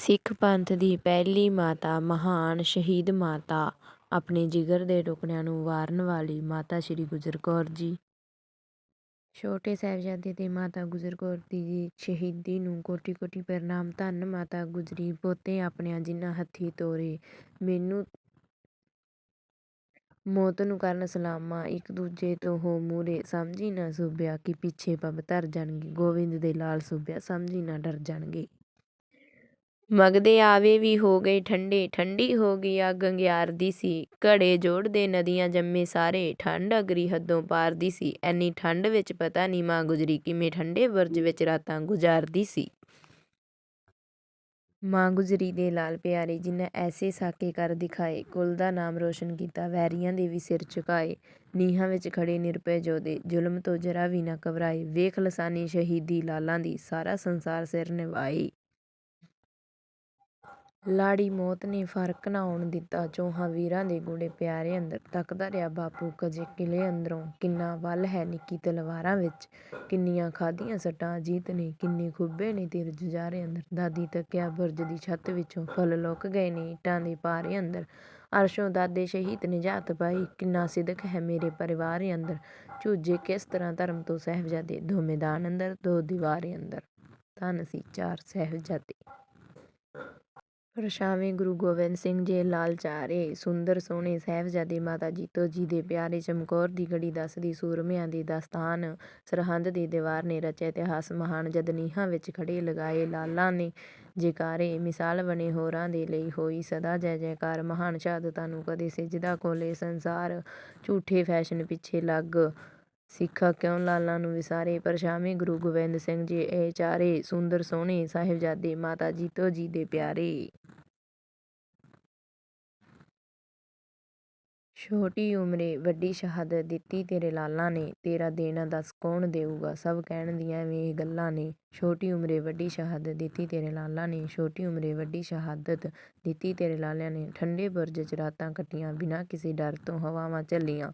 ਸਿੱਖ ਪੰਥ ਦੀ ਪਹਿਲੀ ਮਾਤਾ, ਮਹਾਨ ਸ਼ਹੀਦ ਮਾਤਾ, ਆਪਣੇ ਜਿਗਰ ਦੇ ਟੁਕੜਿਆਂ ਨੂੰ ਵਾਰਨ ਵਾਲੀ ਮਾਤਾ ਸ਼੍ਰੀ ਗੁਜਰ ਕੌਰ ਜੀ। ਛੋਟੇ ਸਾਹਿਬਜ਼ਾਦੇ ਤੇ ਮਾਤਾ ਗੁਜਰ ਕੌਰ ਦੀ ਸ਼ਹੀਦੀ ਨੂੰ ਕੋਟੀ ਕੋਟੀ ਪ੍ਰਣਾਮ। ਧੰਨ ਮਾਤਾ ਗੁਜਰੀ, ਪੋਤੇ ਆਪਣਿਆਂ ਜਿਨ੍ਹਾਂ ਹੱਥੀਂ ਤੋਰੇ, ਮੈਨੂੰ ਮੌਤ ਨੂੰ ਕਰਨ ਸਲਾਮਾ, ਇੱਕ ਦੂਜੇ ਤੋਂ ਹੋ ਮੂਹਰੇ ਸਮਝੀ ਨਾ ਸੂਬਿਆ ਕਿ ਪਿੱਛੇ ਪੱਬ ਧਰ ਜਾਣਗੇ ਗੋਬਿੰਦ ਦੇ ਲਾਲ ਸੂਬਿਆ ਸਮਝੀ ਨਾ ਡਰ ਜਾਣਗੇ। ਮਗਦੇ ਆਵੇ ਵੀ ਹੋ ਗਏ ਠੰਡੇ, ਠੰਡੀ ਹੋ ਗਈ ਅੱਗ ਅੰਗਿਆਰਦੀ ਸੀ। ਘੜੇ ਜੋੜਦੇ ਨਦੀਆਂ ਜੰਮੇ ਸਾਰੇ, ਠੰਡ ਅਗਰੀ ਹੱਦੋਂ ਪਾਰਦੀ ਸੀ। ਐਨੀ ਠੰਡ ਵਿੱਚ ਪਤਾ ਨਹੀਂ ਮਾਂ ਗੁਜਰੀ ਕਿਵੇਂ ਠੰਡੇ ਬੁਰਜ ਵਿੱਚ ਰਾਤਾਂ ਗੁਜ਼ਾਰਦੀ ਸੀ। ਮਾਂ ਗੁਜਰੀ ਦੇ ਲਾਲ ਪਿਆਰੇ ਜਿਨ੍ਹਾਂ ਐਸੇ ਸਾਕੇ ਕਰ ਦਿਖਾਏ, ਕੁਲ ਦਾ ਨਾਮ ਰੋਸ਼ਨ ਕੀਤਾ, ਵੈਰੀਆਂ ਦੇ ਵੀ ਸਿਰ ਝੁਕਾਏ, ਨੀਹਾਂ ਵਿੱਚ ਖੜੇ ਨਿਰਭੈ ਜੋਦੇ ਜ਼ੁਲਮ ਤੋਂ ਜਰਾ ਵੀ ਨਾ ਘਬਰਾਏ, ਵੇਖ ਲਸਾਨੀ ਸ਼ਹੀਦੀ ਲਾਲਾਂ ਦੀ ਸਾਰਾ ਸੰਸਾਰ ਸਿਰ ਨਿਵਾਏ ਲਾੜੀ ਮੌਤ ਨੇ ਫ਼ਰਕ ਨਾ ਆਉਣ ਦਿੱਤਾ। ਚੌਹਾਂ ਵੀਰਾਂ ਦੇ ਗੂੜੇ ਪਿਆਰੇ ਅੰਦਰ ਤੱਕਦਾ ਰਿਹਾ ਬਾਪੂ। ਕਜੇ ਕਿਲੇ ਅੰਦਰੋਂ ਕਿੰਨਾ ਵੱਲ ਹੈ ਨਿੱਕੀ ਤਲਵਾਰਾਂ ਵਿੱਚ। ਕਿੰਨੀਆਂ ਖਾਧੀਆਂ ਸੱਟਾਂ ਅਜੀਤ ਨੇ ਕਿੰਨੇ ਖੁੱਬੇ ਨੇ ਤੀਰ ਜੁਝਾਰੇ ਅੰਦਰ। ਦਾਦੀ ਤੱਕਿਆ ਬੁਰਜ ਦੀ ਛੱਤ ਵਿੱਚੋਂ ਫੁੱਲ ਲੁੱਕ ਗਏ ਨੇ, ਇੱਟਾਂ ਦੇ ਪਾਰੇ ਅੰਦਰ। ਅਰਸ਼ੋਂ ਦਾਦੇ ਸ਼ਹੀਦ ਨਿਜਾਤ ਪਾਈ, ਕਿੰਨਾ ਸਿਦਕ ਹੈ ਮੇਰੇ ਪਰਿਵਾਰ ਅੰਦਰ। ਝੂਝੇ ਕਿਸ ਤਰ੍ਹਾਂ ਧਰਮ ਤੋਂ ਸਾਹਿਬਜ਼ਾਦੇ? ਦੋ ਮੈਦਾਨ ਅੰਦਰ, ਦੋ ਦੀਵਾਰੇ ਅੰਦਰ। ਧੰਨ ਸੀ ਚਾਰ ਸਾਹਿਬਜ਼ਾਦੇ। ਪਰਛਾਵੇਂ ਗੁਰੂ ਗੋਬਿੰਦ ਸਿੰਘ ਜੇ ਲਾਲ ਚਾਰੇ, ਸੁੰਦਰ ਸੋਹਣੇ ਸਾਹਿਬਜ਼ਾਦੇ ਮਾਤਾ ਜੀਤੋ ਜੀ ਦੇ ਪਿਆਰੇ ਚਮਕੌਰ ਦੀ ਗੜੀ ਦੱਸਦੀ ਸੂਰਮਿਆਂ ਦੀ ਦਾਸਤਾਨ, ਸਰਹੰਦ ਦੀ ਦੀਵਾਰ ਨੇ ਰਚਿਆ ਇਤਿਹਾਸ ਮਹਾਨ ਜਦ ਨੀਹਾਂ ਵਿੱਚ ਖੜੇ ਲਗਾਏ ਲਾਲਾਂ ਨੇ ਜੈਕਾਰੇ, ਮਿਸਾਲ ਬਣੇ ਹੋਰਾਂ ਦੇ ਲਈ ਹੋਈ ਸਦਾ ਜੈ ਜੈਕਾਰ, ਮਹਾਨ ਸ਼ਹਾਦਤਾਂ ਨੂੰ ਕਦੇ ਸਿਜਦਾ ਕੋਲੇ ਸੰਸਾਰ, ਝੂਠੇ ਫੈਸ਼ਨ ਪਿੱਛੇ ਲੱਗ, ਸਿੱਖਾ ਕਿਉਂ ਲਾਲਾਂ ਨੂੰ ਵਿਸਾਰੇ ਪਰਛਾਵੇਂ ਗੁਰੂ ਗੋਬਿੰਦ ਸਿੰਘ ਜੀ ਇਹ ਚਾਰੇ, ਸੁੰਦਰ ਸੋਹਣੇ ਸਾਹਿਬਜ਼ਾਦੇ ਮਾਤਾ ਜੀਤੋ ਜੀ ਦੇ ਪਿਆਰੇ। ਛੋਟੀ ਉਮਰੇ ਵੱਡੀ ਸ਼ਹਾਦਤ ਦਿੱਤੀ ਤੇਰੇ ਲਾਲਾਂ ਨੇ, ਤੇਰਾ ਦੇਣਾ ਦੱਸ ਕੌਣ ਦੇਊਗਾ? ਸਭ ਕਹਿਣ ਦੀਆਂ ਐਵੇਂ ਇਹ ਗੱਲਾਂ ਨੇ। ਛੋਟੀ ਉਮਰੇ ਵੱਡੀ ਸ਼ਹਾਦਤ ਦਿੱਤੀ ਤੇਰੇ ਲਾਲਾਂ ਨੇ, ਛੋਟੀ ਉਮਰੇ ਵੱਡੀ ਸ਼ਹਾਦਤ ਦਿੱਤੀ ਤੇਰੇ ਲਾਲਿਆਂ ਨੇ। ਠੰਡੇ ਬੁਰਜ 'ਚ ਰਾਤਾਂ ਕੱਟੀਆਂ, ਬਿਨਾਂ ਕਿਸੇ ਡਰ ਤੋਂ ਹਵਾਵਾਂ ਝੱਲੀਆਂ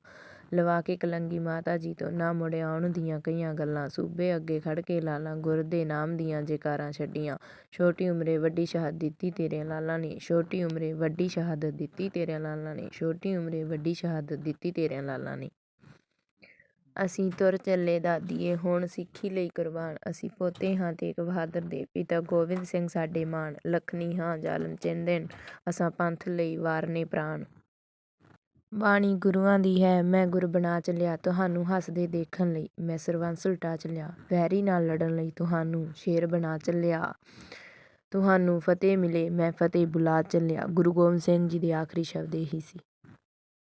ਲਵਾ ਕੇ ਕਲੰਗੀ ਮਾਤਾ ਜੀ ਤੋਂ ਨਾ ਮੁੜ ਆਉਣ ਦੀਆਂ ਕਈਆਂ ਗੱਲਾਂ। ਸੂਬੇ ਅੱਗੇ ਖੜ ਕੇ ਲਾਲਾਂ ਗੁਰ ਦੇ ਨਾਮ ਦੀਆਂ ਜੈਕਾਰਾਂ ਛੱਡੀਆਂ। ਛੋਟੀ ਉਮਰੇ ਵੱਡੀ ਸ਼ਹਾਦਤ ਦਿੱਤੀ ਤੇਰੇ ਲਾਲਾਂ ਨੇ, ਛੋਟੀ ਉਮਰੇ ਵੱਡੀ ਸ਼ਹਾਦਤ ਦਿੱਤੀ ਤੇਰੇ ਲਾਲਾਂ ਨੇ, ਛੋਟੀ ਉਮਰੇ ਵੱਡੀ ਸ਼ਹਾਦਤ ਦਿੱਤੀ ਤੇਰੇ ਲਾਲਾਂ ਨੇ। ਅਸੀਂ ਤੁਰ ਚੱਲੇ ਦਾਦੀਏ, ਹੁਣ ਸਿੱਖੀ ਲਈ ਕੁਰਬਾਨ। ਅਸੀਂ ਪੋਤੇ ਹਾਂ ਤੇਗ ਬਹਾਦਰ ਦੇ ਪਿਤਾ। ਗੋਬਿੰਦ ਸਿੰਘ ਸਾਡੇ ਮਾਣ, ਲਖਣੀ ਹਾਂ, ਜ਼ਾਲਮ ਚਿੰਦਨ। ਅਸਾਂ ਪੰਥ ਲਈ ਵਾਰਨੇ ਪ੍ਰਾਣ। ਬਾਣੀ ਗੁਰੂਆਂ ਦੀ ਹੈ, ਮੈਂ ਗੁਰ ਬਣਾ ਚੱਲਿਆ ਤੁਹਾਨੂੰ ਹੱਸਦੇ ਦੇਖਣ ਲਈ, ਮੈਂ ਸਰਬੰਸ ਉਲਟਾ ਚੱਲਿਆ, ਵੈਰੀ ਨਾਲ ਲੜਨ ਲਈ ਤੁਹਾਨੂੰ ਸ਼ੇਰ ਬਣਾ ਚੱਲਿਆ। ਤੁਹਾਨੂੰ ਫਤਿਹ ਮਿਲੇ, ਮੈਂ ਫਤਿਹ ਬੁਲਾ ਚੱਲਿਆ, ਗੁਰੂ ਗੋਬਿੰਦ ਸਿੰਘ ਜੀ ਦੇ ਆਖਰੀ ਸ਼ਬਦ ਇਹੀ ਸੀ।